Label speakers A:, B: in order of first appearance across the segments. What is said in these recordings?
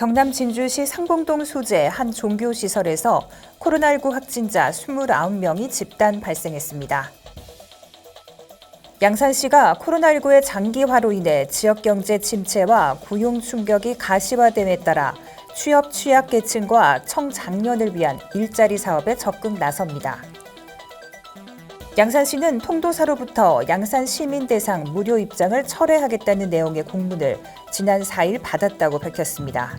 A: 경남 진주시 상봉동 소재 한 종교시설에서 코로나19 확진자 29명이 집단 발생했습니다. 양산시가 코로나19의 장기화로 인해 지역 경제 침체와 고용 충격이 가시화됨에 따라 취업 취약계층과 청장년을 위한 일자리 사업에 적극 나섭니다. 양산시는 통도사로부터 양산 시민 대상 무료 입장을 철회하겠다는 내용의 공문을 지난 4일 받았다고 밝혔습니다.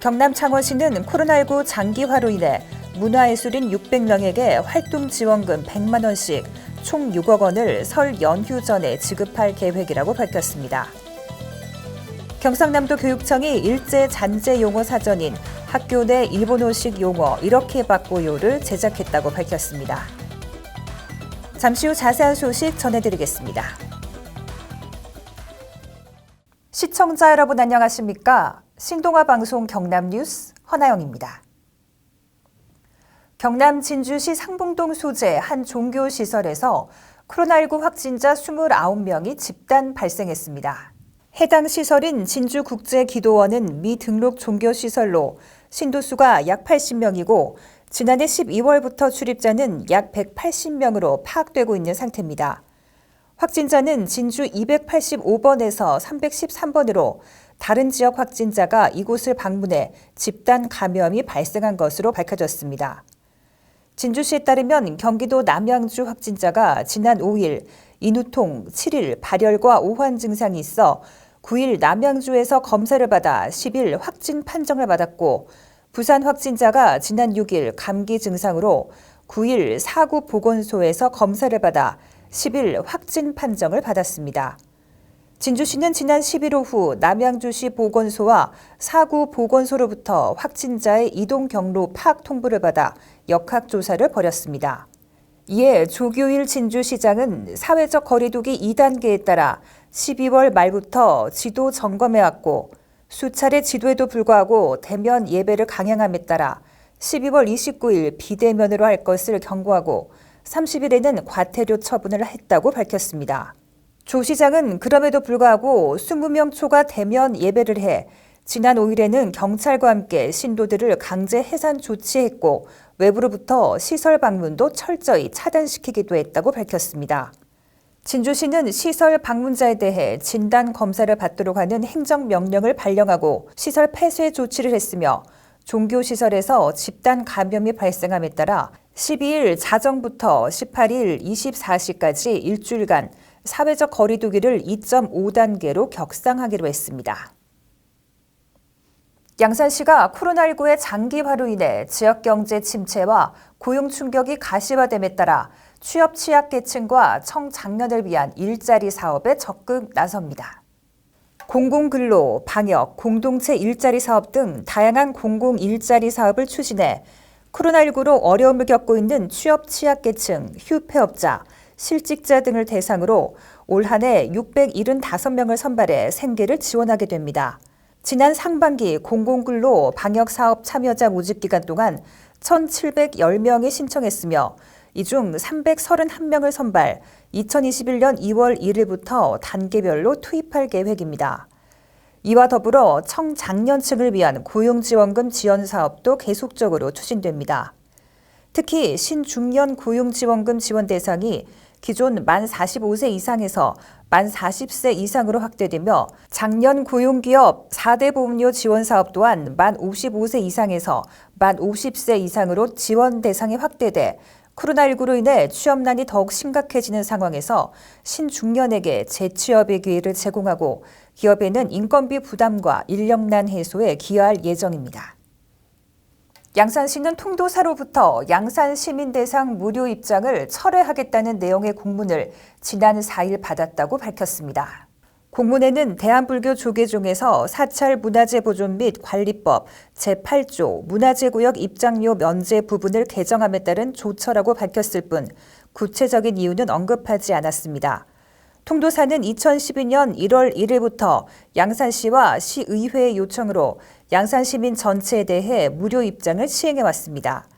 A: 경남 창원시는 코로나19 장기화로 인해 문화예술인 600명에게 활동 지원금 100만 원씩 총 6억 원을 설 연휴 전에 지급할 계획이라고 밝혔습니다. 경상남도 교육청이 일제 잔재 용어 사전인 학교 내 일본어식 용어 이렇게 바꿔요를 제작했다고 밝혔습니다. 잠시 후 자세한 소식 전해드리겠습니다. 시청자 여러분 안녕하십니까? 신동아 방송 경남 뉴스 허나영입니다. 경남 진주시 상봉동 소재 한 종교 시설에서 코로나19 확진자 29명이 집단 발생했습니다. 해당 시설인 진주국제기도원은 미등록 종교시설로 신도수가 약 80명이고 지난해 12월부터 출입자는 약 180명으로 파악되고 있는 상태입니다. 확진자는 진주 285번에서 313번으로 다른 지역 확진자가 이곳을 방문해 집단 감염이 발생한 것으로 밝혀졌습니다. 진주시에 따르면 경기도 남양주 확진자가 지난 5일 인후통, 7일 발열과 오한 증상이 있어 9일 남양주에서 검사를 받아 10일 확진 판정을 받았고 부산 확진자가 지난 6일 감기 증상으로 9일 사구 보건소에서 검사를 받아 10일 확진 판정을 받았습니다. 진주시는 지난 11일 오후 남양주시 보건소와 사구 보건소로부터 확진자의 이동 경로 파악 통보를 받아 역학조사를 벌였습니다. 이에 조규일 진주시장은 사회적 거리두기 2단계에 따라 12월 말부터 지도 점검해왔고 수차례 지도에도 불구하고 대면 예배를 강행함에 따라 12월 29일 비대면으로 할 것을 경고하고 30일에는 과태료 처분을 했다고 밝혔습니다. 조 시장은 그럼에도 불구하고 20명 초과 대면 예배를 해 지난 5일에는 경찰과 함께 신도들을 강제 해산 조치했고 외부로부터 시설 방문도 철저히 차단시키기도 했다고 밝혔습니다. 진주시는 시설 방문자에 대해 진단 검사를 받도록 하는 행정명령을 발령하고 시설 폐쇄 조치를 했으며 종교시설에서 집단 감염이 발생함에 따라 12일 자정부터 18일 24시까지 일주일간 사회적 거리두기를 2.5단계로 격상하기로 했습니다. 양산시가 코로나19의 장기화로 인해 지역 경제 침체와 고용 충격이 가시화됨에 따라 취업 취약계층과 청장년을 위한 일자리 사업에 적극 나섭니다. 공공근로, 방역, 공동체 일자리 사업 등 다양한 공공 일자리 사업을 추진해 코로나19로 어려움을 겪고 있는 취업 취약계층, 휴폐업자, 실직자 등을 대상으로 올 한 해 675명을 선발해 생계를 지원하게 됩니다. 지난 상반기 공공근로 방역사업 참여자 모집 기간 동안 1,710명이 신청했으며 이 중 331명을 선발, 2021년 2월 1일부터 단계별로 투입할 계획입니다. 이와 더불어 청장년층을 위한 고용지원금 지원 사업도 계속적으로 추진됩니다. 특히 신중년 고용지원금 지원 대상이 기존 만 45세 이상에서 만 40세 이상으로 확대되며 작년 고용기업 4대 보험료 지원 사업 또한 만 55세 이상에서 만 50세 이상으로 지원 대상이 확대돼 코로나19로 인해 취업난이 더욱 심각해지는 상황에서 신중년에게 재취업의 기회를 제공하고 기업에는 인건비 부담과 인력난 해소에 기여할 예정입니다. 양산시는 통도사로부터 양산 시민 대상 무료 입장을 철회하겠다는 내용의 공문을 지난 4일 받았다고 밝혔습니다. 공문에는 대한불교 조계종에서 사찰 문화재 보존 및 관리법 제8조 문화재구역 입장료 면제 부분을 개정함에 따른 조처라고 밝혔을 뿐 구체적인 이유는 언급하지 않았습니다. 통도사는 2012년 1월 1일부터 양산시와 시의회의 요청으로 양산시민 전체에 대해 무료 입장을 시행해 왔습니다.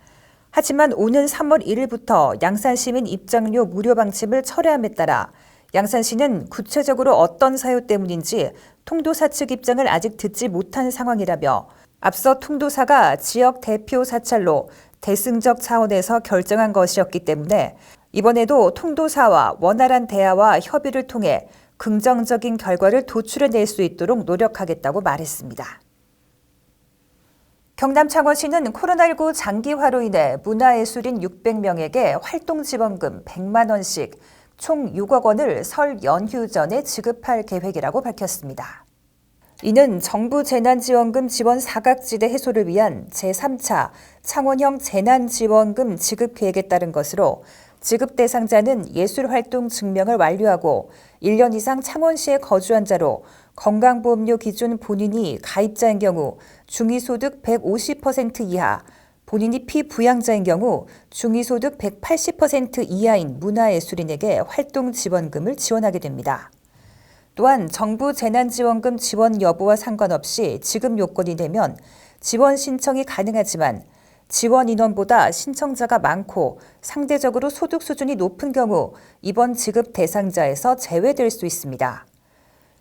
A: 하지만 오는 3월 1일부터 양산시민 입장료 무료 방침을 철회함에 따라 양산시는 구체적으로 어떤 사유 때문인지 통도사 측 입장을 아직 듣지 못한 상황이라며 앞서 통도사가 지역 대표 사찰로 대승적 차원에서 결정한 것이었기 때문에 이번에도 통도사와 원활한 대화와 협의를 통해 긍정적인 결과를 도출해낼 수 있도록 노력하겠다고 말했습니다. 경남 창원시는 코로나19 장기화로 인해 문화예술인 600명에게 활동지원금 100만 원씩 총 6억 원을 설 연휴 전에 지급할 계획이라고 밝혔습니다. 이는 정부 재난지원금 지원 사각지대 해소를 위한 제3차 창원형 재난지원금 지급 계획에 따른 것으로 지급 대상자는 예술활동 증명을 완료하고 1년 이상 창원시에 거주한 자로 건강보험료 기준 본인이 가입자인 경우 중위소득 150% 이하, 본인이 피부양자인 경우 중위소득 180% 이하인 문화예술인에게 활동 지원금을 지원하게 됩니다. 또한 정부 재난지원금 지원 여부와 상관없이 지급 요건이 되면 지원 신청이 가능하지만 지원 인원보다 신청자가 많고 상대적으로 소득 수준이 높은 경우 이번 지급 대상자에서 제외될 수 있습니다.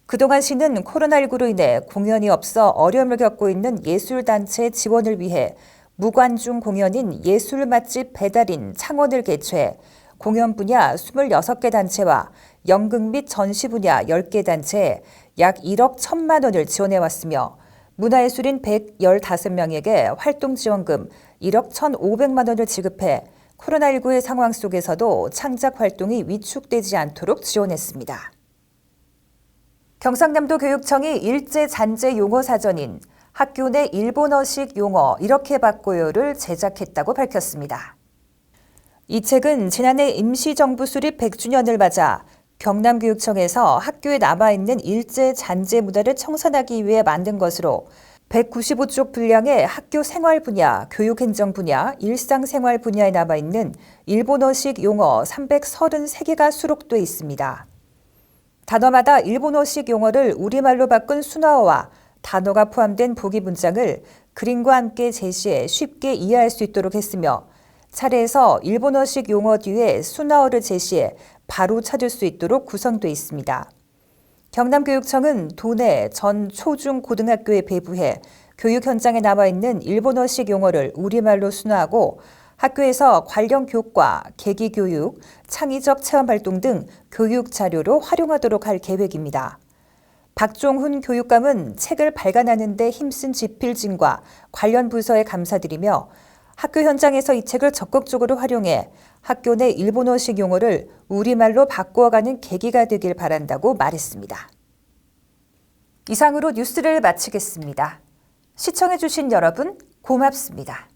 A: 그동안 시는 코로나19로 인해 공연이 없어 어려움을 겪고 있는 예술단체 지원을 위해 무관중 공연인 예술 맛집 배달인 창원을 개최해 공연 분야 26개 단체와 연극 및 전시 분야 10개 단체에 약 1억 1천만 원을 지원해 왔으며 문화예술인 115명에게 활동 지원금 1억 1,500만 원을 지급해 코로나19의 상황 속에서도 창작 활동이 위축되지 않도록 지원했습니다. 경상남도 교육청이 일제 잔재 용어 사전인 학교 내 일본어식 용어 이렇게 바꿔요를 제작했다고 밝혔습니다. 이 책은 지난해 임시정부 수립 100주년을 맞아 경남교육청에서 학교에 남아있는 일제 잔재 문화를 청산하기 위해 만든 것으로 195쪽 분량의 학교 생활 분야, 교육행정 분야, 일상생활 분야에 남아있는 일본어식 용어 333개가 수록돼 있습니다. 단어마다 일본어식 용어를 우리말로 바꾼 순화어와 단어가 포함된 보기 문장을 그림과 함께 제시해 쉽게 이해할 수 있도록 했으며 차례에서 일본어식 용어 뒤에 순화어를 제시해 바로 찾을 수 있도록 구성돼 있습니다. 경남교육청은 도내 전 초중 고등학교에 배부해 교육 현장에 남아 있는 일본어식 용어를 우리말로 순화하고 학교에서 관련 교과, 계기 교육, 창의적 체험 활동 등 교육 자료로 활용하도록 할 계획입니다. 박종훈 교육감은 책을 발간하는 데 힘쓴 지필진과 관련 부서에 감사드리며 학교 현장에서 이 책을 적극적으로 활용해 학교 내 일본어식 용어를 우리말로 바꾸어가는 계기가 되길 바란다고 말했습니다. 이상으로 뉴스를 마치겠습니다. 시청해주신 여러분 고맙습니다.